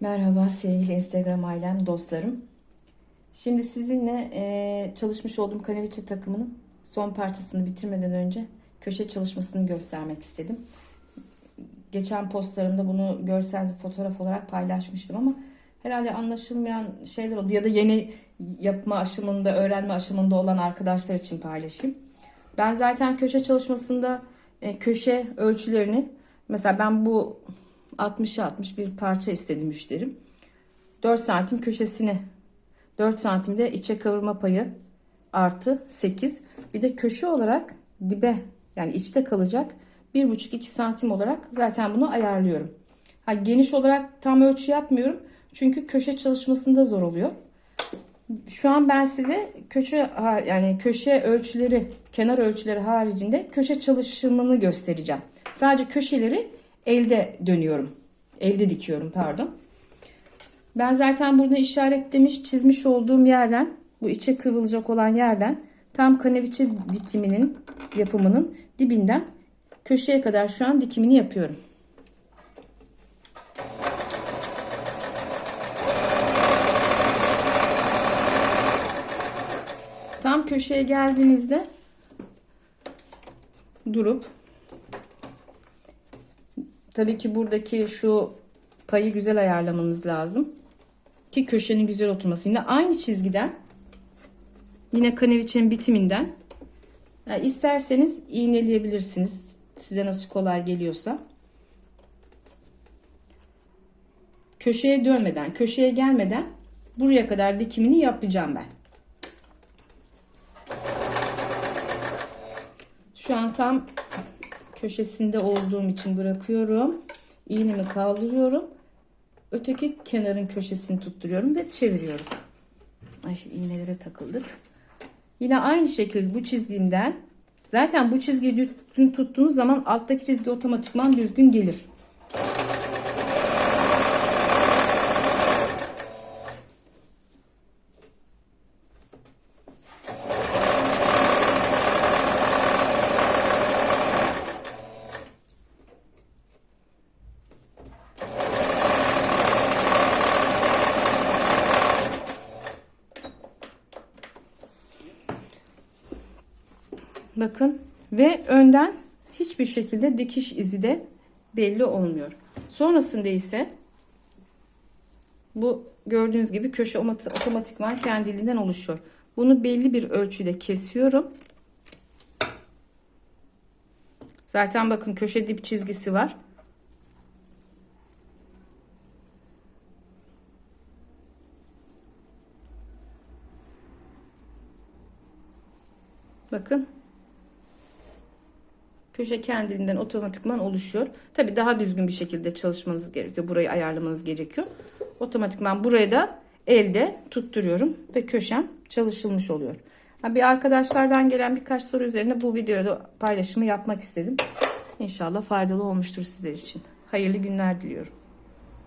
Merhaba sevgili Instagram ailem, dostlarım. Şimdi sizinle e, çalışmış olduğum kaneviçe takımının son parçasını bitirmeden önce köşe çalışmasını göstermek istedim. Geçen postlarımda bunu görsel fotoğraf olarak paylaşmıştım ama herhalde anlaşılmayan şeyler oldu ya da yeni yapma aşımında, öğrenme aşımında olan arkadaşlar için paylaşayım. Ben zaten köşe çalışmasında e, köşe ölçülerini mesela ben bu 60'a 60 bir parça istedi müşterim. 4 santim köşesini 4 santimde içe kavurma payı artı 8. Bir de köşe olarak dibe yani içte kalacak 1,5-2 santim olarak zaten bunu ayarlıyorum. Ha, geniş olarak tam ölçü yapmıyorum. Çünkü köşe çalışmasında zor oluyor. Şu an ben size köşe yani köşe ölçüleri, kenar ölçüleri haricinde köşe çalışımını göstereceğim. Sadece köşeleri elde dönüyorum. Elde dikiyorum pardon. Ben zaten burada işaretlemiş, çizmiş olduğum yerden, bu içe kıvrılacak olan yerden tam kaneviçe dikiminin yapımının dibinden köşeye kadar şu an dikimini yapıyorum. Tam köşeye geldiğinizde durup tabii ki buradaki şu payı güzel ayarlamanız lazım. Ki köşenin güzel oturması. Yine aynı çizgiden yine kaneviçenin bitiminden yani isterseniz iğneleyebilirsiniz. Size nasıl kolay geliyorsa. Köşeye dönmeden, köşeye gelmeden buraya kadar dikimini yapacağım ben. Şu an tam köşesinde olduğum için bırakıyorum. İğnemi kaldırıyorum. Öteki kenarın köşesini tutturuyorum ve çeviriyorum. Ay iğnelere takıldık. Yine aynı şekilde bu çizgimden zaten bu çizgiyi düzgün tuttuğunuz zaman alttaki çizgi otomatikman düzgün gelir. Bakın ve önden hiçbir şekilde dikiş izi de belli olmuyor. Sonrasında ise bu gördüğünüz gibi köşe otomatikman kendiliğinden oluşuyor. Bunu belli bir ölçüde kesiyorum. Zaten bakın köşe dip çizgisi var. Bakın köşe kendiliğinden otomatikman oluşuyor. Tabi daha düzgün bir şekilde çalışmanız gerekiyor. Burayı ayarlamanız gerekiyor. Otomatikman buraya da elde tutturuyorum ve köşem çalışılmış oluyor. Bir arkadaşlardan gelen birkaç soru üzerine bu videoda paylaşımı yapmak istedim. İnşallah faydalı olmuştur sizler için. Hayırlı günler diliyorum.